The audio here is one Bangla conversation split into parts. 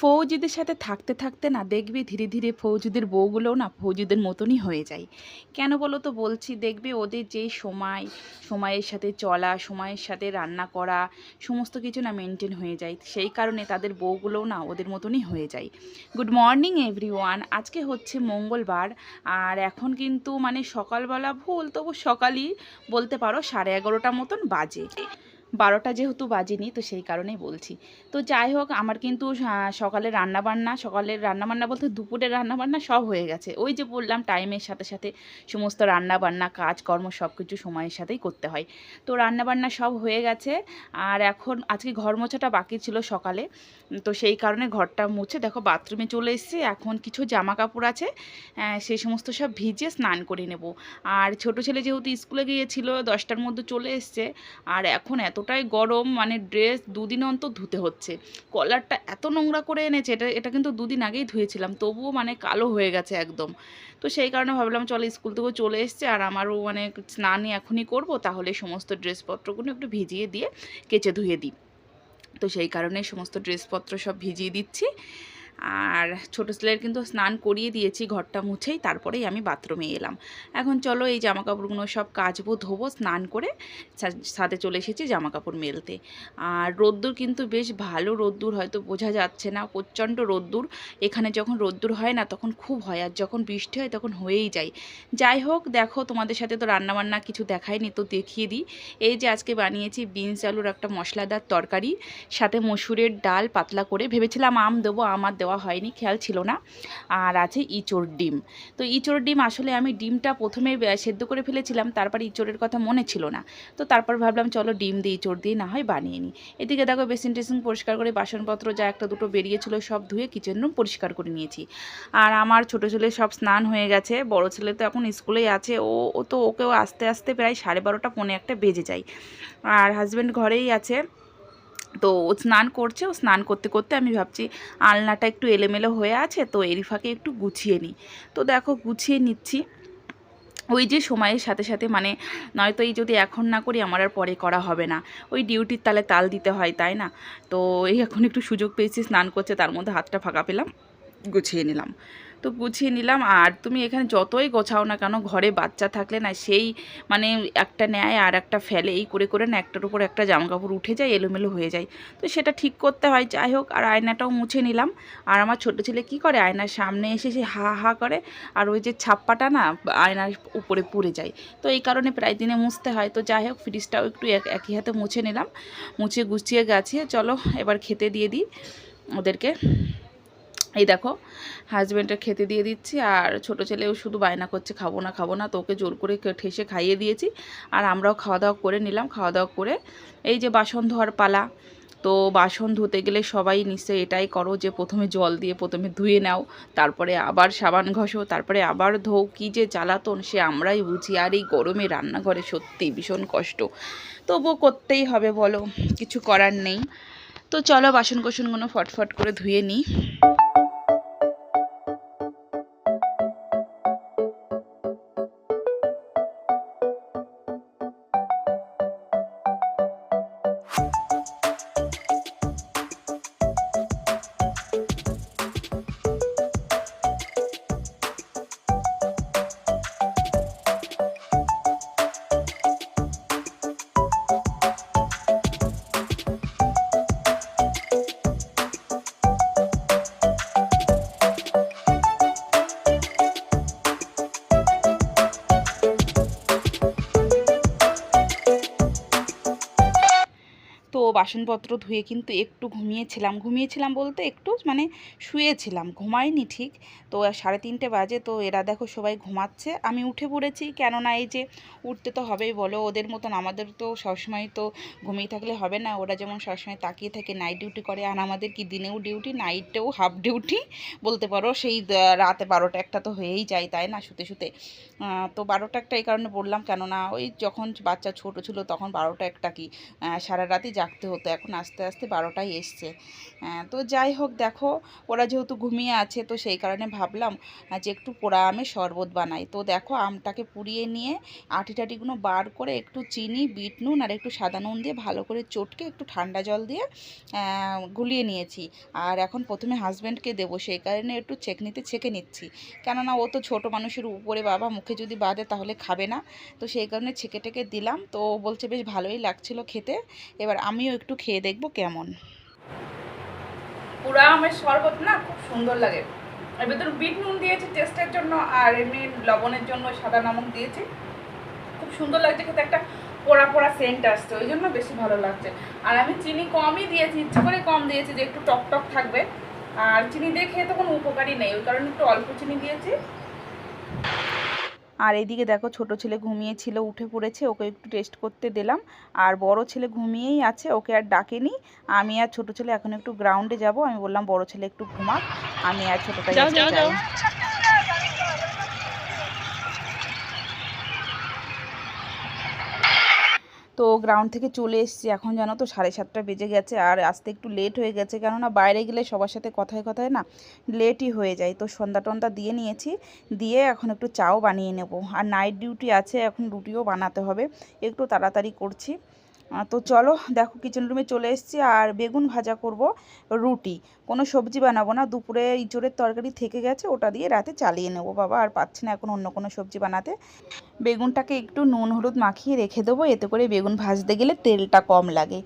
ফৌজিদের সাথে থাকতে থাকতে না দেখবে ধীরে ধীরে ফৌজিদের বউগুলোও না ফৌজিদের মতনই হয়ে যায়। কেন বলো তো বলছি, দেখবে ওদের যেই সময়, সময়ের সাথে চলা, সময়ের সাথে রান্না করা, সমস্ত কিছু না মেনটেন হয়ে যায়। সেই কারণে তাদের বউগুলোও না ওদের মতনই হয়ে যায়। গুড মর্নিং এভরিওয়ান আজকে হচ্ছে মঙ্গলবার, আর এখন কিন্তু মানে সকালবেলা ভুল, তবু সকালই বলতে পারো সাড়ে এগারোটা মতন বাজে। বারোটা যেহেতু বাজেনি, তো সেই কারণেই বলছি। তো যাই হোক, আমার কিন্তু সকালে রান্নাবান্না, সকালের রান্নাবান্না বলতে দুপুরের রান্নাবান্না সব হয়ে গেছে। ওই যে বললাম, টাইমের সাথে সাথে সমস্ত রান্না রান্নাবান্না, কাজকর্ম সব কিছু সময়ের সাথেই করতে হয়। তো রান্নাবান্না সব হয়ে গেছে, আর এখন আজকে ঘর মোছাটা বাকি ছিল সকালে। তো সেই কারণে ঘরটা মুছে, দেখো বাথরুমে চলে এসেছি, এখন কিছু জামা কাপড় আছে সেই সমস্ত সব ভিজে স্নান করে নেব। আর ছোট ছেলে যেহেতু স্কুলে গিয়েছিল, দশটার মধ্যে চলে এসছে, আর এখন এতটাই গরম মানে ড্রেস দুদিন অন্তর ধুতে হচ্ছে। কলারটা এত নোংরা করে এনেছে, এটা এটা কিন্তু দুদিন আগেই ধুয়েছিলাম, তবুও মানে কালো হয়ে গেছে একদম। তো সেই কারণে ভাবলাম, চলো স্কুল থেকেও চলে এসছে, আর আমারও মানে স্নানই এখনই করব, তাহলে সমস্ত ড্রেসপত্রগুলো একটু ভিজিয়ে দিয়ে কেচে ধুয়ে দিই। তো সেই কারণে সমস্ত ড্রেসপত্র সব ভিজিয়ে দিচ্ছি। আর ছোটো ছেলের কিন্তু স্নান করিয়ে দিয়েছি, ঘরটা মুছেই তারপরেই আমি বাথরুমে এলাম। এখন চলো এই জামা কাপড়গুলো সব কাচবো, ধোবো, স্নান করে সাথে চলে এসেছি জামা কাপড় মেলতে। আর রোদ্দুর কিন্তু বেশ ভালো রোদ্দুর, হয়তো বোঝা যাচ্ছে না, প্রচণ্ড রোদ্দুর। এখানে যখন রোদ্দুর হয় না, তখন খুব হয়, আর যখন বৃষ্টি হয়, তখন হয়েই যায়। যাই হোক, দেখো তোমাদের সাথে তো রান্নাবান্না কিছু দেখায়নি তো দেখিয়ে দিই। এই যে আজকে বানিয়েছি বিনস আলুর একটা মশলাদার তরকারি, সাথে মসুরের ডাল পাতলা করে, ভেবেছিলাম আম দেবো আমার দেওয়া হয়নি, খেয়াল ছিল না। আর আছে ইঁচড় ডিম। তো ইঁচড় ডিম আসলে আমি ডিমটা প্রথমে সেদ্ধ করে ফেলেছিলাম, তারপর ইঁচড়ের কথা মনে ছিল না। তো তারপর ভাবলাম, চলো ডিম দিয়ে ইঁচড় দিয়ে না হয় বানিয়ে নিই। এদিকে দেখো বেসিন টেসিন পরিষ্কার করে বাসনপত্র, যা একটা দুটো বেরিয়েছিল, সব ধুয়ে কিচেন রুম পরিষ্কার করে নিয়েছি। আর আমার ছোটো ছেলে সব স্নান হয়ে গেছে, বড় ছেলে তো এখন স্কুলেই আছে, ও ও তো ওকেও আস্তে আস্তে প্রায় সাড়ে বারোটা, পৌনে একটা বেজে যায়। আর হাজব্যান্ড ঘরেই আছে। তো ও স্নান করছে, ও স্নান করতে করতে আমি ভাবছি আলনাটা একটু এলোমেলো হয়ে আছে, তো এরই ফাঁকে একটু গুছিয়ে নিই। তো দেখো গুছিয়ে নিচ্ছি। ওই যে সময়ের সাথে সাথে মানে নয়তো এই যদি এখন না করি আমার আর পরে করা হবে না। ওই ডিউটির তালে তাল দিতে হয়, তাই না? তো এই এখন একটু সুযোগ পেয়েছি, স্নান করছে, তার মধ্যে হাতটা ফাঁকা পেলাম, গুছিয়ে নিলাম। তো গুছিয়ে নিলাম। আর তুমি এখানে যতই গোছাও না কেন, ঘরে বাচ্চা থাকলে না, সেই মানে একটা নেয় আর একটা ফেলে, এই করে করে না একটার উপর একটা জামা কাপড় উঠে যায়, এলোমেলো হয়ে যায়। তো সেটা ঠিক করতে হয়। যাই হোক, আর আয়নাটাও মুছে নিলাম। আর আমার ছোটো ছেলে কি করে? আয়নার সামনে এসে সে হা হা করে। আর ওই যে ছাপ্পাটা না, আয়নার উপরে পড়ে যায়। তো এই কারণে প্রায় দিনে মুছতে হয়। তো যাই হোক, ফ্রিজটাও একটু এক, একই হাতে মুছে নিলাম। মুছে গুছিয়ে গেছে। চলো, এবার খেতে দিয়ে দিই ওদেরকে। এই দেখো হাজব্যান্ডের খেতে দিয়ে দিচ্ছি, আর ছোটো ছেলেও শুধু বায়না করছে, খাব না খাব না, তো ওকে জোর করে ঠেসে খাইয়ে দিয়েছি, আর আমরাও খাওয়া দাওয়া করে নিলাম খাওয়া দাওয়া করে এই যে বাসন ধোয়ার পালা, তো বাসন ধুতে গেলে সবাই নিশ্চয়ই এটাই করো যে প্রথমে জল দিয়ে প্রথমে ধুয়ে নাও, তারপরে আবার সাবান ঘষো, তারপরে আবার ধোও, কী যে জ্বালাতন, সে আমরাই বুঝি, আর এই গরমে রান্নাঘরে সত্যি ভীষণ কষ্ট। তবুও করতেই হবে বলো, কিছু করার নেই। তো চলো বাসন কোসনগুলো ফটফট করে ধুয়ে নিই। বাসনপত্র ধুয়ে কিন্তু একটু ঘুমিয়েছিলাম। ঘুমিয়েছিলাম বলতে একটু মানে শুয়েছিলাম ঘুমাইনি ঠিক। তো সাড়ে তিনটে বাজে তো এরা দেখো সবাই ঘুমাচ্ছে। আমি উঠে পড়েছি, কেননা এই যে উঠতে তো হবেই বলো, ওদের মতন আমাদের তো সবসময় তো ঘুমিয়ে থাকলে হবে না। ওরা যেমন সবসময় তাকিয়ে থাকে নাইট ডিউটি করে, আর আমাদের কি দিনেও ডিউটি নাইটেও হাফ ডিউটি বলতে পারো, সেই রাতে বারোটা একটা তো হয়েই যায়, তাই না? শুতে শুতে। তো বারোটা একটা এই কারণে বললাম, কেননা ওই যখন বাচ্চা ছোট ছিল তখন বারোটা একটা কি? সারা রাতই জাগতে করতে হতো। এখন আস্তে আস্তে বারোটায় এসছে। তো যাই হোক দেখো, ওরা যেহেতু ঘুমিয়ে আছে, তো সেই কারণে ভাবলাম যে একটু পোড়া আমের শরবত বানাই। তো দেখো, আমটাকে পুড়িয়ে নিয়ে আটি টাটিগুলো বার করে একটু চিনি, বিট নুন আর একটু সাদা নুন দিয়ে ভালো করে চটকে একটু ঠান্ডা জল দিয়ে গুলিয়ে নিয়েছি। আর এখন প্রথমে হাজব্যান্ডকে দেবো, সেই কারণে একটু ছেঁকনিতে ছেঁকে নিচ্ছি। কেননা ও তো ছোট মানুষের উপরে বাবা মুখে যদি বাঁধে তাহলে খাবে না। তো সেই কারণে ছেঁকে টেকে দিলাম। তো বলছে, বেশ ভালোই লাগছিল খেতে। এবার আমিও একটু খেয়ে দেখব কেমন। পুরা আমের শরবত না খুব সুন্দর লাগে। এর ভেতর বিট নুন দিয়েছি টেস্টের জন্য আর এমনি লবণের জন্য সাদা নমক দিয়েছি। খুব সুন্দর লাগছে খেতে, একটা পোড়া পোড়া সেন্ট আসছে, ওই জন্য বেশি ভালো লাগছে। আর আমি চিনি কমই দিয়েছি, ইচ্ছে করে কম দিয়েছি যে একটু টক টক থাকবে। আর চিনি দিয়ে খেয়ে তো কোনো উপকারই নেই, ওই কারণে একটু অল্প চিনি দিয়েছি। আর এদিকে দেখো ছোট ছেলে ঘুমিয়ে ছিল উঠে পড়েছে ওকে একটু টেস্ট করতে দিলাম। আর বড় ছেলে ঘুমিয়েই আছে ওকে আর ডাকেনি। আমি আর ছোট ছেলে এখন একটু গ্রাউন্ডে যাব। আমি বললাম বড় ছেলে একটু ঘুমাক। আমি আর ছোটটা যাই। তো গ্রাউন্ড থেকে চলে এসেছি। এখন জানো তো সাড়ে সাতটা বেজে গেছে আর আসতে একটু লেট হয়ে গেছে। কেননা বাইরে গেলে সবার সাথে কথায় কথায় না লেটই হয়ে যায়। তো সন্ধ্যা টন্দা দিয়ে নিয়েছি। দিয়ে এখন একটু চাও বানিয়ে নেব। আর নাইট ডিউটি আছে, এখন রুটিও বানাতে হবে। একটু তাড়াতাড়ি করছি। তো চলো দেখো কিচেন রুমে চলে এসেছি। আর বেগুন ভাজা করব, রুটি। কোনো সবজি বানাবো না। দুপুরে ইঁচড়ের তরকারি থেকে গেছে, ওটা দিয়ে রাতে চালিয়ে নেব বাবা। আর পাচ্ছি না এখন অন্য কোনো সবজি বানাতে। বেগুনটাকে একটু নুন হলুদ মাখিয়ে রেখে দেবো, এতে করে বেগুন ভাজতে গেলে তেলটা কম লাগে।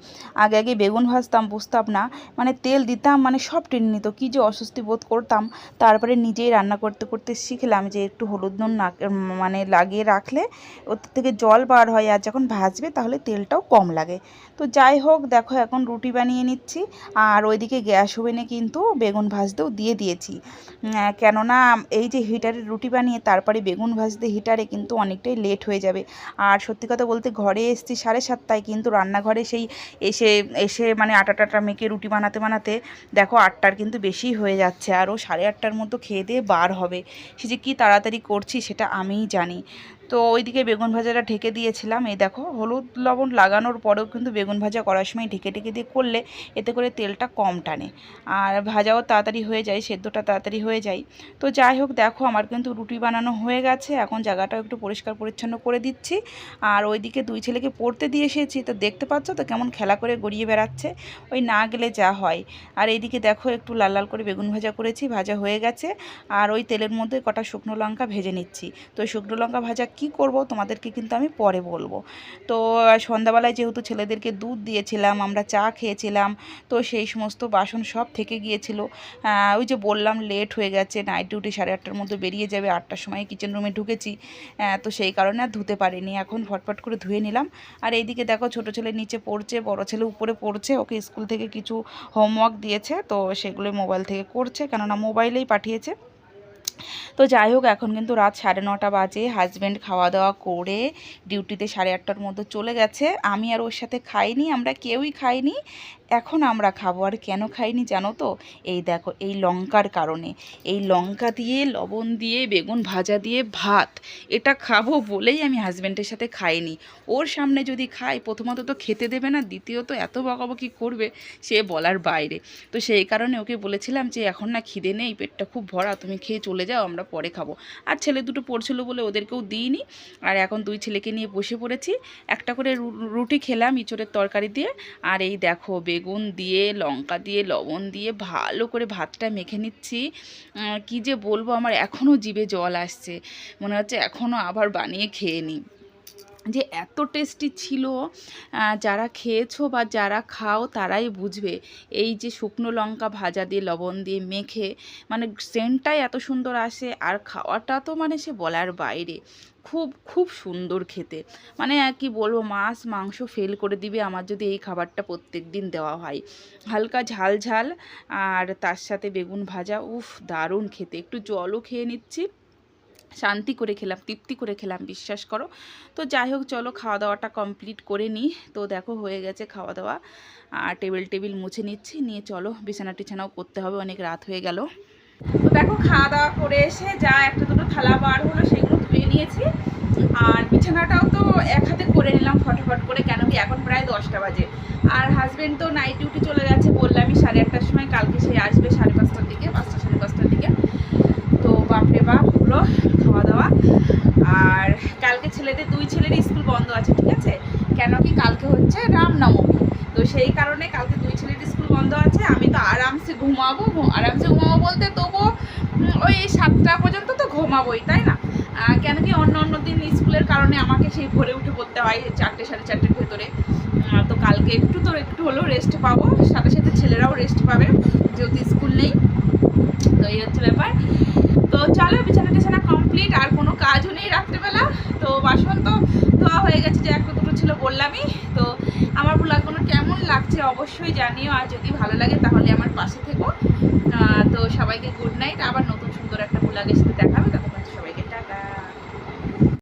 আগে আগে বেগুন ভাজতাম, বুঝতাম না। মানে তেল দিতাম মানে সব টেনে নিত। কী যে অস্বস্তি বোধ করতাম। তারপরে নিজেই রান্না করতে করতে শিখলাম যে একটু হলুদ নুন মানে লাগিয়ে রাখলে ওর থেকে জল বার হয় আর যখন ভাজবে তাহলে তেলটাও কম লাগে। তো যাই হোক, দেখো এখন রুটি বানিয়ে নিচ্ছি। আর ওইদিকে গ্যাস ওভেনে কিন্তু বেগুন ভাজতেও দিয়ে দিয়েছি। কেননা এই যে হিটারে রুটি বানিয়ে তারপরে বেগুন ভাজতে হিটারে কিন্তু অনেকটাই লেট হয়ে যাবে। আর সত্যি কথা বলতে ঘরে এসেছি সাড়ে সাতটায়, কিন্তু রান্নাঘরে সেই এসে এসে মানে আটা টাটা মেখে রুটি বানাতে বানাতে দেখো আটটার কিন্তু বেশি হয়ে যাচ্ছে। আর ও সাড়ে আটটার মতো খেয়ে দিয়ে বার হবে। সে যে কী তাড়াতাড়ি করছি সেটা আমিই জানি। তো ওইদিকে বেগুন ভাজাটা ঢেকে দিয়েছিলাম। এই দেখো, হলুদ লবণ লাগানোর পরেও কিন্তু বেগুন ভাজা করার সময় ঢেকে ঢেকে দিয়ে করলে এতে করে তেলটা কম টানে। আর ভাজাও তাড়াতাড়ি হয়ে যায়, সেদ্ধটা তাড়াতাড়ি হয়ে যায়। তো যাই হোক, দেখো আমার কিন্তু রুটি বানানো হয়ে গেছে। এখন জায়গাটাও একটু পরিষ্কার পরিচ্ছন্ন করে দিচ্ছি। আর ওইদিকে দুই ছেলেকে পড়তে দিয়ে এসেছি। তো দেখতে পাচ্ছ তো কেমন খেলা করে গড়িয়ে বেড়াচ্ছে। ওই না গেলে যা হয়। আর এইদিকে দেখো একটু লাল লাল করে বেগুন ভাজা করেছি, ভাজা হয়ে গেছে। আর ওই তেলের মধ্যে কটা শুকনো লঙ্কা ভেজে নিচ্ছি। তো শুকনো লঙ্কা ভাজা কি করব, তোমাদেরকে কিন্তু আমি পরে বলব। তো সন্ধ্যাবেলায় যেহেতু ছেলেদেরকে দুধ দিয়েছিলাম, আমরা চা খেয়েছিলাম, তো সেই সমস্ত বাসন সব থেকে গিয়েছিল। ওই যে বললাম লেট হয়ে গেছে নাইট ডিউটি সাড়ে আটটার মধ্যে বেরিয়ে যাবে, আটটার সময় কিচেন রুমে ঢুকেছি। তো সেই কারণে আর ধুতে পারিনি, এখন ফটফট করে ধুয়ে নিলাম। আর এইদিকে দেখো ছোট ছেলে নিচে পড়ছে, বড় ছেলে উপরে পড়ছে, ওকে স্কুল থেকে কিছু হোমওয়ার্ক দিয়েছে, তো সেগুলো মোবাইল থেকে করছে, কেননা মোবাইলেই পাঠিয়েছে। তো যাই হোক, এখন কিন্তু রাত সাড়ে নটা বাজে। হাজব্যান্ড খাওয়া দাওয়া করে ডিউটিতে সাড়ে আটটার মধ্যে চলে গেছে। আমি আর ওর সাথে খাইনি, আমরা কেউই খাইনি। এখন আমরা খাব। আর কেন খাইনি জানো তো? এই দেখো, এই লঙ্কার কারণে। এই লঙ্কা দিয়ে, লবণ দিয়ে, বেগুন ভাজা দিয়ে ভাত, এটা খাব বলেই আমি হাজব্যান্ডের সাথে খাইনি। ওর সামনে যদি খাই, প্রথমত তো খেতে দেবে না, দ্বিতীয়ত এত বকাবকি করবে, সে বলার বাইরে। তো সেই কারণে ওকে বলেছিলাম যে, এখন না খিদে নেই, পেটটা খুব ভরা, তুমি খেয়ে চলে যাও, আমরা পরে খাব। আর ছেলে দুটো পড়ছিল বলে ওদেরকেও দিইনি। আর এখন দুই ছেলেকে নিয়ে বসে পড়েছি। একটা করে রুটি খেলাম, ইঁচড়ের তরকারি দিয়ে। আর এই দেখো বেগুন দিয়ে, লঙ্কা দিয়ে, লবণ দিয়ে ভালো করে ভাতটা মেখে নিচ্ছি। কি যে বলব, আমার এখনও জিভে জল আসছে। মনে হচ্ছে এখনও আবার বানিয়ে খেয়ে নিই। যে এত টেস্টি ছিল যারা খেয়েছো বা যারা খাও তারাই বুঝবে। এই যে শুকনো লঙ্কা ভাজা দিয়ে, লবণ দিয়ে মেখে মানে সেন্টটাই এত সুন্দর আসে আর খাওয়াটা তো মানে সে বলার বাইরে। খুব খুব সুন্দর খেতে। মানে কি বলব, মাছ, মাংস ফেল করে দিবে আমার যদি এই খাবারটা প্রত্যেক দিন দেওয়া হয়। হালকা ঝাল ঝাল, আর তার সাথে বেগুন ভাজা, উফ, দারুণ খেতে। একটু জলও খেয়ে নিচ্ছি। শান্তি করে খেলাম, তৃপ্তি করে খেলাম, বিশ্বাস করো। তো যাই হোক, চলো খাওয়া দাওয়াটা কমপ্লিট করে নিই। তো দেখো, হয়ে গেছে খাওয়া দাওয়া আর টেবিল টেবিল মুছে নিচ্ছি, নিয়ে চলো বিছানা টিছানাও করতে হবে, অনেক রাত হয়ে গেল। তো দেখো খাওয়া দাওয়া করে এসে যা একটা দুটো থালা বার হলো, সেগুলো ধুয়ে নিয়েছি। আর বিছানাটাও তো এক হাতে করে নিলাম ফটাফট করে কেন কি এখন প্রায় দশটা বাজে। আর হাজবেন্ড তো নাইট ডিউটি চলে গেছে, বললামই সাড়ে আটটার সময়, কালকে সে আসবে সাড়ে পাঁচটার দিকে, পাঁচটা, সাড়ে পাঁচটার দিকে। তো বাপরে বাপ হলো খাওয়া দাওয়া আর কালকে ছেলেদের দুই ছেলেরই স্কুল বন্ধ আছে, ঠিক আছে? কেন কি কালকে হচ্ছে রামনবমী। তো সেই কারণে কালকে দুই ছেলের স্কুল বন্ধ আছে। আমি তো আরামসে ঘুমাবো আরামসে ঘুমাবো বলতে তবুও ওই সাতটা পর্যন্ত তো ঘুমাবোই, তাই না? কেন কি অন্য অন্য দিন স্কুলের কারণে আমাকে সেই ভোরে উঠে পড়তে হয় চারটে, সাড়ে চারটের ভেতরে। তো কালকে একটু তো একটু হলেও রেস্ট পাবো। সাথে সাথে ছেলেরাও রেস্ট পাবে, যেহেতু স্কুল নেই। তো এই হচ্ছে ব্যাপার। তো চলো বিছানা টিছানা কমপ্লিট আর কোনো কাজও নেই রাত্রেবেলা। তো বাসন তো ধোয়া হয়ে গেছে, যে একটা দুটো ছিল বললামই। তো আমার ব্লগগুলো কেমন লাগছে অবশ্যই জানিও, আর যদি ভালো লাগে তাহলে আমার পাশে থেকো। তো সবাইকে গুড নাইট আবার নতুন সুন্দর একটা ব্লগের সাথে দেখা হবে, ততক্ষণ